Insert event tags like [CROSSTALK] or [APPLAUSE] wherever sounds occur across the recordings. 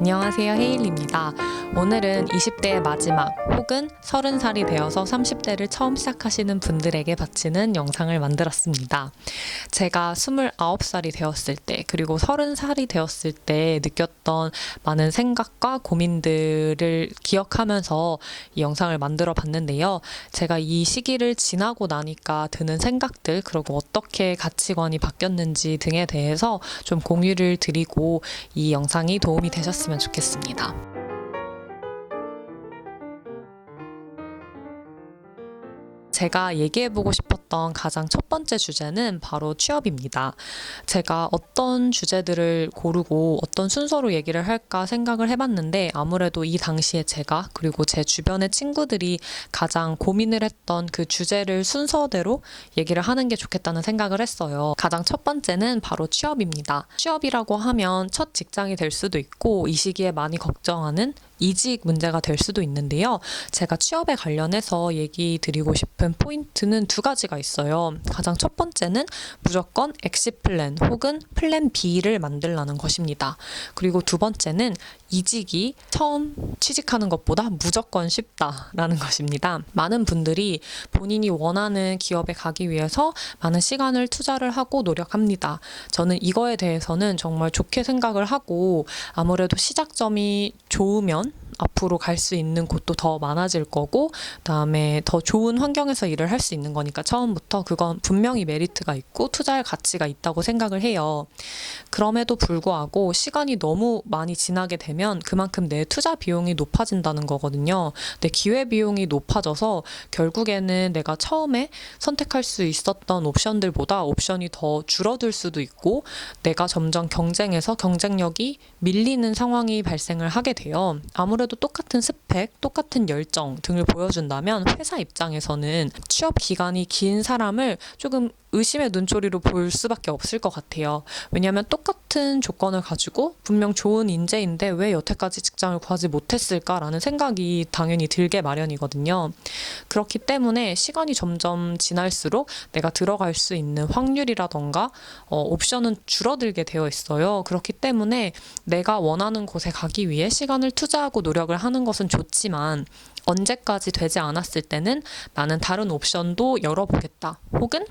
안녕하세요. 헤일입니다. 오늘은 20대의 마지막 혹은 30살이 되어서 30대를 처음 시작하시는 분들에게 바치는 영상을 만들었습니다. 제가 29살이 되었을 때 그리고 30살이 되었을 때 느꼈던 많은 생각과 고민들을 기억하면서 이 영상을 만들어 봤는데요. 제가 이 시기를 지나고 나니까 드는 생각들 그리고 어떻게 가치관이 바뀌었는지 등에 대해서 좀 공유를 드리고 이 영상이 도움이 되셨 으면 좋겠습니다. 제가 얘기해보고 싶었던 가장 첫 번째 주제는 바로 취업입니다. 제가 어떤 주제들을 고르고 어떤 순서로 얘기를 할까 생각을 해봤는데 아무래도 이 당시에 제가 그리고 제 주변의 친구들이 가장 고민을 했던 그 주제를 순서대로 얘기를 하는 게 좋겠다는 생각을 했어요. 가장 첫 번째는 바로 취업입니다. 취업이라고 하면 첫 직장이 될 수도 있고 이 시기에 많이 걱정하는 이직 문제가 될 수도 있는데요. 제가 취업에 관련해서 얘기 드리고 싶은 포인트는 두 가지가 있어요. 가장 첫 번째는 무조건 엑시 플랜 혹은 플랜 B를 만들라는 것입니다. 그리고 두 번째는 이직이 처음 취직하는 것보다 무조건 쉽다라는 것입니다. 많은 분들이 본인이 원하는 기업에 가기 위해서 많은 시간을 투자를 하고 노력합니다. 저는 이거에 대해서는 정말 좋게 생각을 하고 아무래도 시작점이 좋으면 앞으로 갈 수 있는 곳도 더 많아질 거고 그다음에 더 좋은 환경에서 일을 할 수 있는 거니까 처음부터 그건 분명히 메리트가 있고 투자할 가치가 있다고 생각을 해요. 그럼에도 불구하고 시간이 너무 많이 지나게 되면 그만큼 내 투자 비용이 높아진다는 거거든요. 내 기회 비용이 높아져서 결국에는 내가 처음에 선택할 수 있었던 옵션들보다 옵션이 더 줄어들 수도 있고 내가 점점 경쟁에서 경쟁력이 밀리는 상황이 발생을 하게 돼요. 아무래도 똑같은 스펙, 똑같은 열정 등을 보여준다면 회사 입장에서는 취업 기간이 긴 사람을 조금 의심의 눈초리로 볼 수밖에 없을 것 같아요. 왜냐하면 똑같은 조건을 가지고 분명 좋은 인재인데 왜 여태까지 직장을 구하지 못했을까라는 생각이 당연히 들게 마련이거든요. 그렇기 때문에 시간이 점점 지날수록 내가 들어갈 수 있는 확률이라던가 어, 옵션은 줄어들게 되어 있어요. 그렇기 때문에 내가 원하는 곳에 가기 위해 시간을 투자하고 노력을 하는 것은 좋지만 언제까지 되지 않았을 때는 나는 다른 옵션도 열어보겠다. 혹은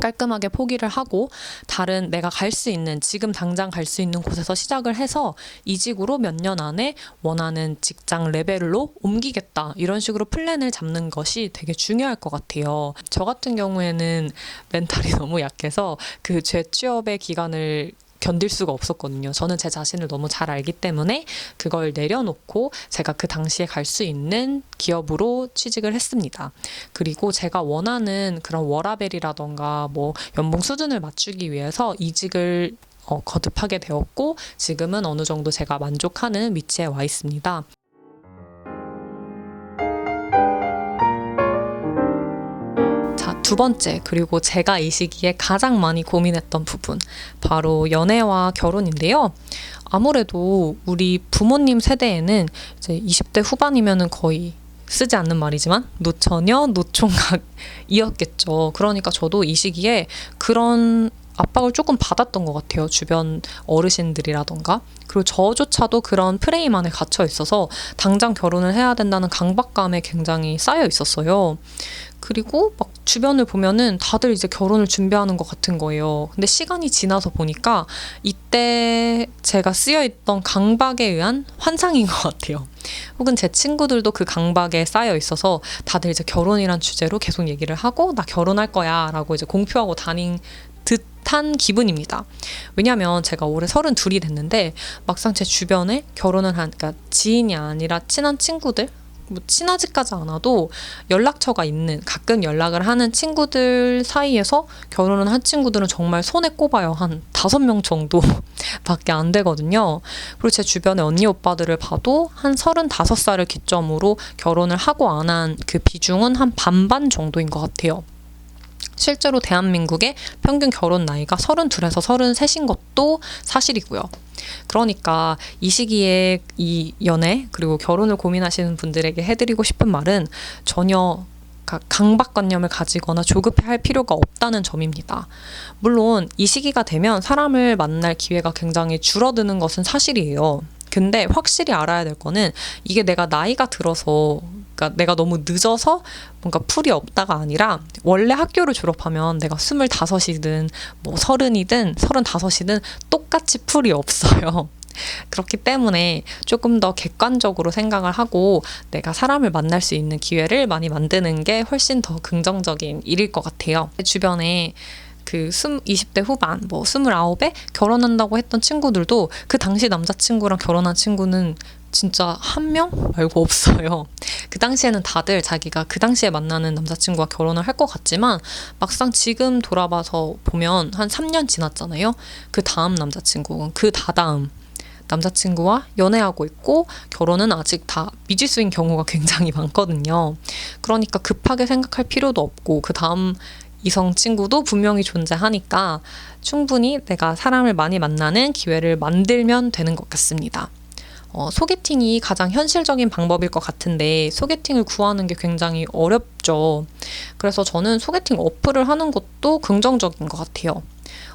깔끔하게 포기를 하고 다른 내가 갈 수 있는 지금 당장 갈 수 있는 곳에서 시작을 해서 이직으로 몇 년 안에 원하는 직장 레벨로 옮기겠다 이런 식으로 플랜을 잡는 것이 되게 중요할 것 같아요. 저 같은 경우에는 멘탈이 [LAUGHS] 너무 약해서 그 재취업의 기간을 견딜 수가 없었거든요. 저는 제 자신을 너무 잘 알기 때문에 그걸 내려놓고 제가 그 당시에 갈 수 있는 기업으로 취직을 했습니다. 그리고 제가 원하는 그런 워라벨이라던가 뭐 연봉 수준을 맞추기 위해서 이직을 어, 거듭하게 되었고 지금은 어느 정도 제가 만족하는 위치에 와 있습니다. 두 번째, 그리고 제가 이 시기에 가장 많이 고민했던 부분, 바로 연애와 결혼인데요. 아무래도 우리 부모님 세대에는 이제 20대 후반이면은 거의 쓰지 않는 말이지만 노처녀, 노총각이었겠죠. 그러니까 저도 이 시기에 그런 압박을 조금 받았던 것 같아요. 주변 어르신들이라던가. 그리고 저조차도 그런 프레임 안에 갇혀 있어서 당장 결혼을 해야 된다는 강박감에 굉장히 쌓여 있었어요. 그리고 막 주변을 보면은 다들 이제 결혼을 준비하는 것 같은 거예요. 근데 시간이 지나서 보니까 이때 제가 쓰여 있던 강박에 의한 환상인 것 같아요. 혹은 제 친구들도 그 강박에 쌓여 있어서 다들 이제 결혼이란 주제로 계속 얘기를 하고 나 결혼할 거야 라고 이제 공표하고 다닌 듯한 기분입니다. 왜냐면 제가 올해 서른 둘이 됐는데 막상 제 주변에 결혼을 한, 그러니까 지인이 아니라 친한 친구들, 뭐 친하지까지 않아도 연락처가 있는 가끔 연락을 하는 친구들 사이에서 결혼을 한 친구들은 정말 손에 꼽아요 한 다섯 명 정도 밖에 [LAUGHS] 안 되거든요. 그리고 제 주변의 언니 오빠들을 봐도 한 서른다섯 살을 기점으로 결혼을 하고 안 한 그 비중은 한 반반 정도인 것 같아요. 실제로 대한민국의 평균 결혼 나이가 32에서 33인 것도 사실이고요. 그러니까 이 시기에 이 연애 그리고 결혼을 고민하시는 분들에게 해드리고 싶은 말은 전혀 강박관념을 가지거나 조급해할 필요가 없다는 점입니다. 물론 이 시기가 되면 사람을 만날 기회가 굉장히 줄어드는 것은 사실이에요. 근데 확실히 알아야 될 거는 이게 내가 나이가 들어서 그러니까 내가 너무 늦어서 뭔가 풀이 없다가 아니라 원래 학교를 졸업하면 내가 스물다섯이든 뭐 서른이든 서른다섯이든 똑같이 풀이 없어요. [LAUGHS] 그렇기 때문에 조금 더 객관적으로 생각을 하고 내가 사람을 만날 수 있는 기회를 많이 만드는 게 훨씬 더 긍정적인 일일 것 같아요. 주변에 그 스무, 20대 후반, 뭐 29에 결혼한다고 했던 친구들도 그 당시 남자친구랑 결혼한 친구는 진짜 한 명 말고 없어요. [LAUGHS] 그 당시에는 다들 자기가 그 당시에 만나는 남자친구와 결혼을 할 것 같지만 막상 지금 돌아봐서 보면 한 3년 지났잖아요. 그 다음 남자친구, 그 다다음 남자친구와 연애하고 있고 결혼은 아직 다 미지수인 경우가 굉장히 많거든요. 그러니까 급하게 생각할 필요도 없고 그 다음 이성 친구도 분명히 존재하니까 충분히 내가 사람을 많이 만나는 기회를 만들면 되는 것 같습니다. 어, 소개팅이 가장 현실적인 방법일 것 같은데 소개팅을 구하는 게 굉장히 어렵죠. 그래서 저는 소개팅 어플을 하는 것도 긍정적인 것 같아요.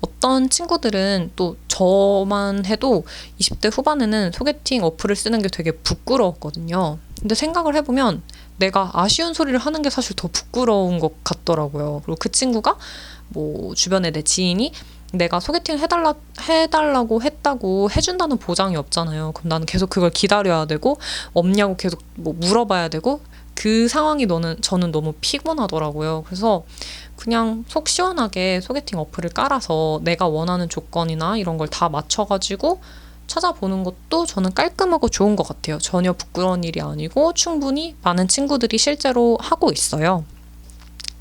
어떤 친구들은 또 저만 해도 20대 후반에는 소개팅 어플을 쓰는 게 되게 부끄러웠거든요. 근데 생각을 해보면 내가 아쉬운 소리를 하는 게 사실 더 부끄러운 것 같더라고요. 그리고 그 친구가 뭐 주변에 내 지인이 내가 소개팅 해달라 해달라고 했다고 해준다는 보장이 없잖아요. 그럼 나는 계속 그걸 기다려야 되고 없냐고 계속 뭐 물어봐야 되고 그 상황이 너는 저는 너무 피곤하더라고요. 그래서 그냥 속 시원하게 소개팅 어플을 깔아서 내가 원하는 조건이나 이런 걸 다 맞춰가지고 찾아보는 것도 저는 깔끔하고 좋은 것 같아요. 전혀 부끄러운 일이 아니고 충분히 많은 친구들이 실제로 하고 있어요.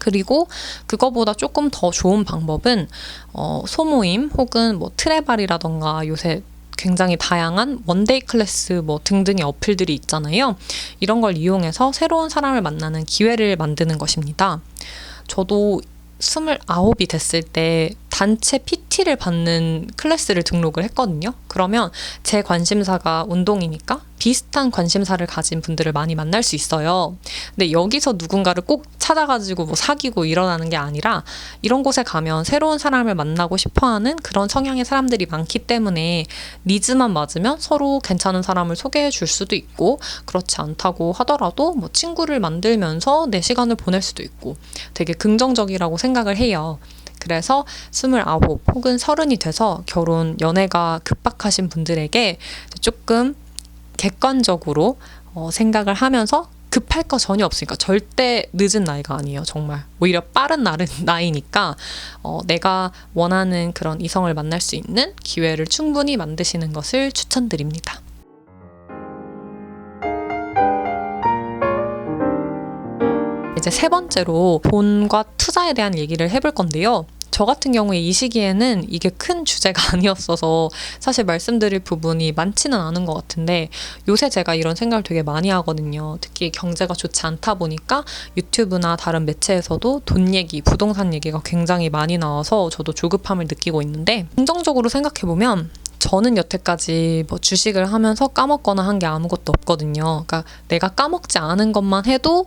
그리고 그거보다 조금 더 좋은 방법은 어, 소모임 혹은 뭐 트레발이라던가 요새 굉장히 다양한 원데이 클래스 뭐 등등의 어플들이 있잖아요. 이런 걸 이용해서 새로운 사람을 만나는 기회를 만드는 것입니다. 저도 스물아홉이 됐을 때 단체 PT를 받는 클래스를 등록을 했거든요. 그러면 제 관심사가 운동이니까 비슷한 관심사를 가진 분들을 많이 만날 수 있어요. 근데 여기서 누군가를 꼭 찾아가지고 뭐 사귀고 일어나는 게 아니라 이런 곳에 가면 새로운 사람을 만나고 싶어 하는 그런 성향의 사람들이 많기 때문에 니즈만 맞으면 서로 괜찮은 사람을 소개해 줄 수도 있고 그렇지 않다고 하더라도 뭐 친구를 만들면서 내 시간을 보낼 수도 있고 되게 긍정적이라고 생각을 해요. 그래서 스물아홉 혹은 서른이 돼서 결혼 연애가 급박하신 분들에게 조금 객관적으로 어, 생각을 하면서 급할 거 전혀 없으니까 절대 늦은 나이가 아니에요 정말 오히려 빠른 나른 [LAUGHS] 나이니까 어, 내가 원하는 그런 이성을 만날 수 있는 기회를 충분히 만드시는 것을 추천드립니다. 이제 세 번째로 돈과 투자에 대한 얘기를 해볼 건데요. 저 같은 경우에 이 시기에는 이게 큰 주제가 [LAUGHS] 아니었어서 사실 말씀드릴 부분이 많지는 않은 것 같은데 요새 제가 이런 생각을 되게 많이 하거든요. 특히 경제가 좋지 않다 보니까 유튜브나 다른 매체에서도 돈 얘기, 부동산 얘기가 굉장히 많이 나와서 저도 조급함을 느끼고 있는데 긍정적으로 생각해보면 저는 여태까지 뭐 주식을 하면서 까먹거나 한 게 아무것도 없거든요. 그러니까 내가 까먹지 않은 것만 해도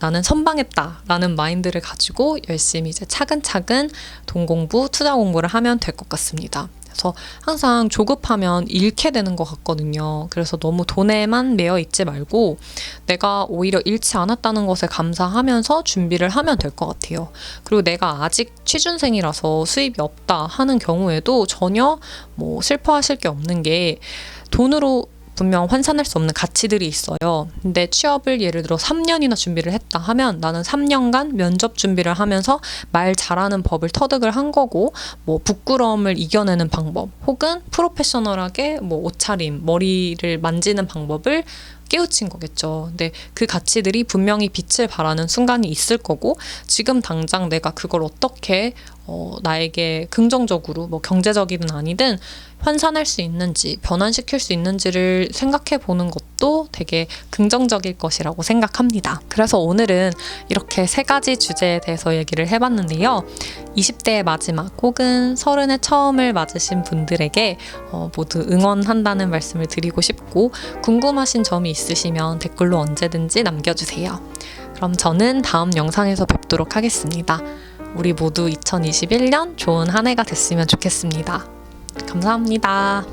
나는 선방했다라는 마인드를 가지고 열심히 이제 차근차근 돈 공부, 투자 공부를 하면 될 것 같습니다. 그래서 항상 조급하면 잃게 되는 것 같거든요. 그래서 너무 돈에만 매여 있지 말고 내가 오히려 잃지 않았다는 것에 감사하면서 준비를 하면 될 것 같아요. 그리고 내가 아직 취준생이라서 수입이 없다 하는 경우에도 전혀 뭐 슬퍼하실 게 없는 게 돈으로 분명 환산할 수 없는 가치들이 있어요. 근데 취업을 예를 들어 3년이나 준비를 했다 하면 나는 3년간 면접 준비를 하면서 말 잘하는 법을 터득을 한 거고 뭐 부끄러움을 이겨내는 방법 혹은 프로페셔널하게 뭐 옷차림, 머리를 만지는 방법을 깨우친 거겠죠. 근데 그 가치들이 분명히 빛을 발하는 순간이 있을 거고 지금 당장 내가 그걸 어떻게 어, 나에게 긍정적으로 뭐 경제적이든 아니든 환산할 수 있는지 변환시킬 수 있는지를 생각해 보는 것도 되게 긍정적일 것이라고 생각합니다. 그래서 오늘은 이렇게 세 가지 주제에 대해서 얘기를 해봤는데요. 20대의 마지막 혹은 서른의 처음을 맞으신 분들에게 어, 모두 응원한다는 말씀을 드리고 싶고 궁금하신 점이 있으시면 댓글로 언제든지 남겨주세요. 그럼 저는 다음 영상에서 뵙도록 하겠습니다. 우리 모두 2021년 좋은 한 해가 됐으면 좋겠습니다. 감사합니다.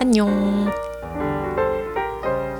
안녕.